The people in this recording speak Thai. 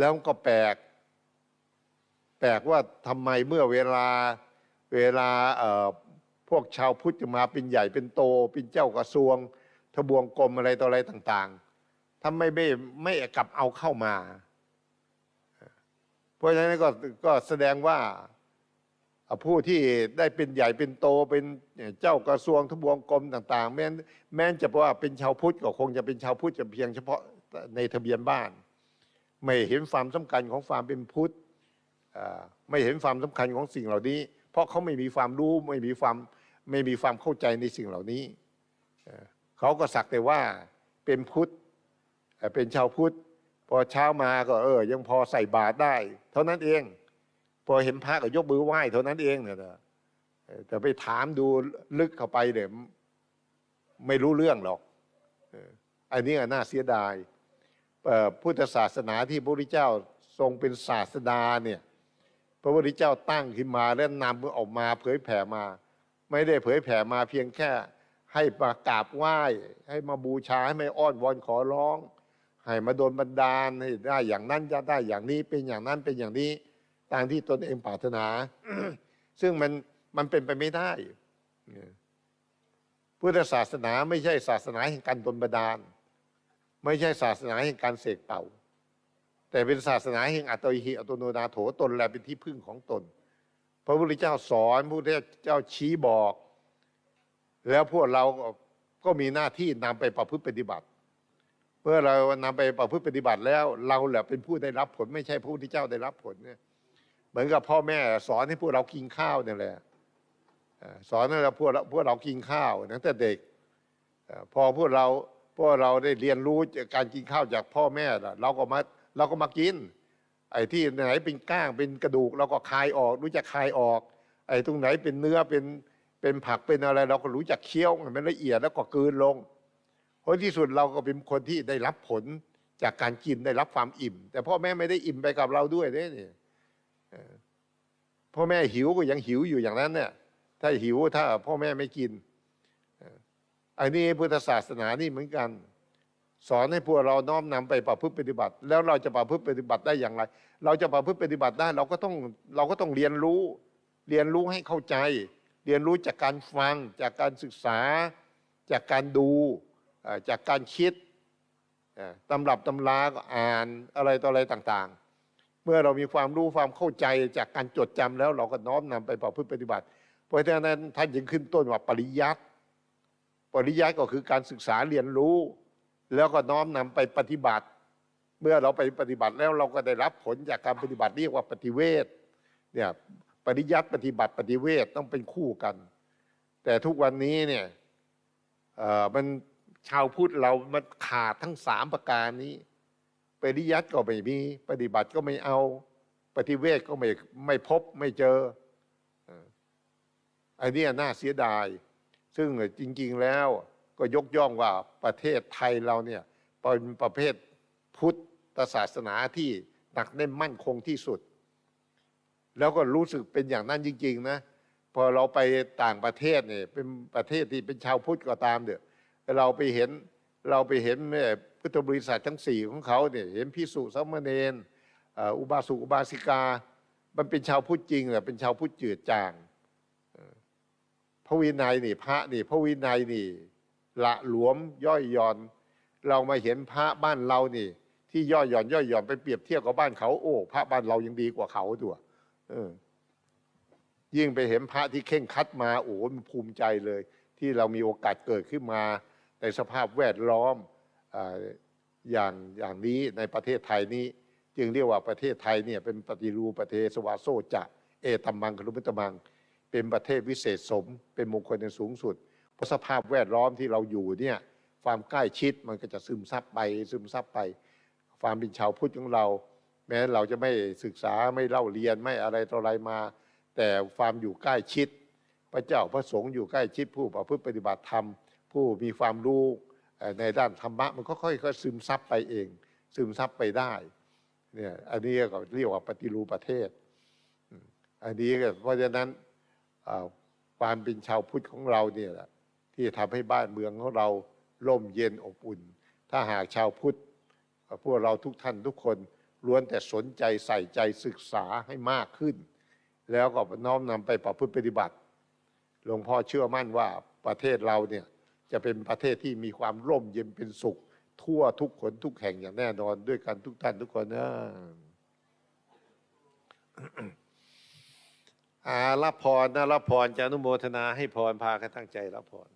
แล้วก็แปลก แปลกว่าทำไมเมื่อเวลาเวลาพวกชาวพุทธจะมาเป็นใหญ่เป็นโต เป็นเจ้ากระทรวง ทบวงกรมอะไรต่ออะไรต่าง ๆทำไมไม่ไม่กลับเอาเข้ามา เพราะฉะนั้นก็ก็แสดงว่าผู้ที่ได้เป็นใหญ่เป็นโตเป็นเจ้ากระทรวงทบวงกรมต่าง ๆ แม้นแม้นจะว่าเป็นชาวพุทธก็คงจะเป็นชาวพุทธจะเพียงเฉพาะในทะเบียนบ้าน ไม่เห็นความสำคัญของความเป็นพุทธไม่เห็นความสำคัญของสิ่งเหล่านี้ เพราะเขาไม่มีความรู้ไม่มีความไม่มีความเข้าใจในสิ่งเหล่านี้ เขาก็สักแต่ว่าเป็นพุทธเป็นชาวพุทธพอเช้ามาก็เออ ยังพอใส่บาตรได้ เท่านั้นเอง พอเห็นพระก็ยกมือไหว้เท่านั้นเองเนี่ยนะเออแต่ไปถามดูลึกเข้าไปเนี่ยไม่รู้เรื่องหรอกอันนี้น่าเสียดาย พุทธศาสนาที่พระพุทธเจ้าทรงเป็นศาสดาเนี่ยพระพุทธเจ้าตั้งขึ้นมาแล้วนำออกมาเผยแผ่มา ไม่ได้เผยแผ่มาเพียงแค่ให้มากราบไหว้ ให้มาบูชาให้มาอ้อนวอนขอร้อง ให้มาโดนบันดาลให้ได้อย่างนั้นจะได้อย่างนี้เป็นอย่างนั้นเป็นอย่างนี้ตามที่ตนเองปรารถนา ซึ่งมันมันเป็นไปไม่ได้พุทธศาสนาไม่ใช่ศาสนาแห่งการโดนบันดาล ไม่ใช่ศาสนาแห่งการเสกเป่า แต่เป็นศาสนาแห่งอัตโตหิอัตโนนาโถตนแลเป็นที่พึ่งของตน พระพุทธเจ้าสอนพระพุทธเจ้าชี้บอก แล้วพวกเราก็มีหน้าที่นำไปประพฤติปฏิบัติ เมื่อเรานำไปประพฤติปฏิบัติแล้ว เราแหละเป็นผู้ได้รับผลไม่ใช่พระพุทธเจ้าได้รับผลเนี่ยเหมือนกับพ่อแม่สอนให้พวกเรากินข้าวเนี่ยแหละสอนให้เราพวกเราพวกเรากินข้าวตั้งแต่เด็กพอพวกเรา พวกเราได้เรียนรู้การกินข้าวจากพ่อแม่เราก็มาเราก็มากิน ไอ้ที่ไหนเป็นก้างเป็นกระดูก เราก็คายออก รู้จักคายออก ไอ้ตรงไหนเป็นเนื้อเป็นเป็นผักเป็นอะไร เราก็รู้จักเคี้ยวให้มันละเอียดแล้วก็กลืนลงผลที่สุดเราก็เป็นคนที่ได้รับผลจากการกินได้รับความอิ่ม แต่พ่อแม่ไม่ได้อิ่มไปกับเราด้วยเนี่ยพ่อแม่หิวก็ยังหิวอยู่อย่างนั้นเนี่ยถ้าหิวถ้าพ่อแม่ไม่กิน อันนี้พุทธศาสนานี่เหมือนกัน สอนให้พวกเราน้อมนำไปประพฤติปฏิบัติ แล้วเราจะประพฤติปฏิบัติได้อย่างไร เราจะประพฤติปฏิบัติได้เราก็ต้องเราก็ต้องเรียนรู้ เรียนรู้ให้เข้าใจ เรียนรู้จากการฟัง จากการศึกษา จากการดูจากการคิดตำรับตำราก็อ่านอะไรต่ออะไรต่างๆ เมื่อเรามีความรู้ความเข้าใจจากการจดจำแล้วเราก็น้อมนำไปประพฤติปฏิบัติ เพราะฉะนั้นท่านยังขึ้นต้นว่าปริยัติ ปริยัติก็คือการศึกษาเรียนรู้ แล้วก็น้อมนำไปปฏิบัติ เมื่อเราไปปฏิบัติแล้วเราก็ได้รับผลจากการปฏิบัติเรียกว่าปฏิเวทเนี่ยปริยัติปฏิบัติปฏิเวทต้องเป็นคู่กัน แต่ทุกวันนี้เนี่ยเอ่อมันชาวพุทธเรามันขาดทั้งสามประการนี้ ปริยัติก็ไม่มี ปฏิบัติก็ไม่เอา ปฏิเวทก็ไม่ไม่พบไม่เจออันนี้น่าเสียดาย ซึ่งจริง ๆแล้วก็ยกย่องว่าประเทศไทยเราเนี่ยเป็นประเภทพุทธศาสนาที่หนักแน่นมั่นคงที่สุด แล้วก็รู้สึกเป็นอย่างนั้นจริง ๆ นะ พอเราไปต่างประเทศเนี่ยเป็นประเทศที่เป็นชาวพุทธก็ตามเถอเราไปเห็นเราไปเห็นพุทธบริษัททั้งสี่ของเขาเนี่ยเห็นพิสุสามเณรเอ่ออุบาสกอุบาสิกา มันเป็นชาวพุทธจริงแหละเป็นชาวพุทธจืดจาง ระวินัยนี่พระนี่พระวินัยนี่ ละหลวมย่อยย่อน เรามาเห็นพระบ้านเรานี่ ที่ย่อยย่อนย่อยย่อนไปเปรียบเทียบกับบ้านเขาโอ้พระบ้านเรายังดีกว่าเขาตัวเออยิ่งไปเห็นพระที่เข่งคัดมาโอ้มันภูมิใจเลย ที่เรามีโอกาสเกิดขึ้นมา ในสภาพแวดล้อมออย่างอย่างนี้ในประเทศไทยนี้ จึงเรียกว่าประเทศไทยเนี่ยเป็นปฏิรูปประเทศสวาโซจะเอตัมมังคลุมิตมัง เป็นประเทศวิเศษสม เป็นมงคลในสูงสุด เพราะสภาพแวดล้อมที่เราอยู่เนี่ยความใกล้ชิดมันก็จะซึมซับไปซึมซับไป ความเป็นชาวพุทธของเรา แม้เราจะไม่ศึกษาไม่เล่าเรียนไม่อะไรต่ออะไรมา แต่ความอยู่ใกล้ชิด พระเจ้าพระสงฆ์อยู่ใกล้ชิดผู้ประพฤติปฏิบัติธรรม ผู้มีความรู้ในด้านธรรมะมันก็ค่อยๆซึมซับไปเอง ซึมซับไปได้เนี่ยอันนี้ก็เรียกว่าปฏิรูปประเทศ อันนี้ก็เพราะฉะนั้น ความเป็นชาวพุทธของเราเนี่ยแหละที่ทำให้บ้านเมืองของเราร่มเย็นอบอุ่น ถ้าหากชาวพุทธพวกเราทุกท่านทุกคนล้วนแต่สนใจใส่ใจศึกษาให้มากขึ้น แล้วก็น้อมนำไปประพฤติปฏิบัติ หลวงพ่อเชื่อมั่นว่าประเทศเราเนี่ยจะเป็นประเทศที่มีความร่มเย็นเป็นสุข ทั่วทุกคนทุกแห่งอย่างแน่นอนด้วยกันทุกท่านทุกคนนะ อารับพรนะรับพรจะอนุโมทนาให้พรพากันตั้งใจรับพร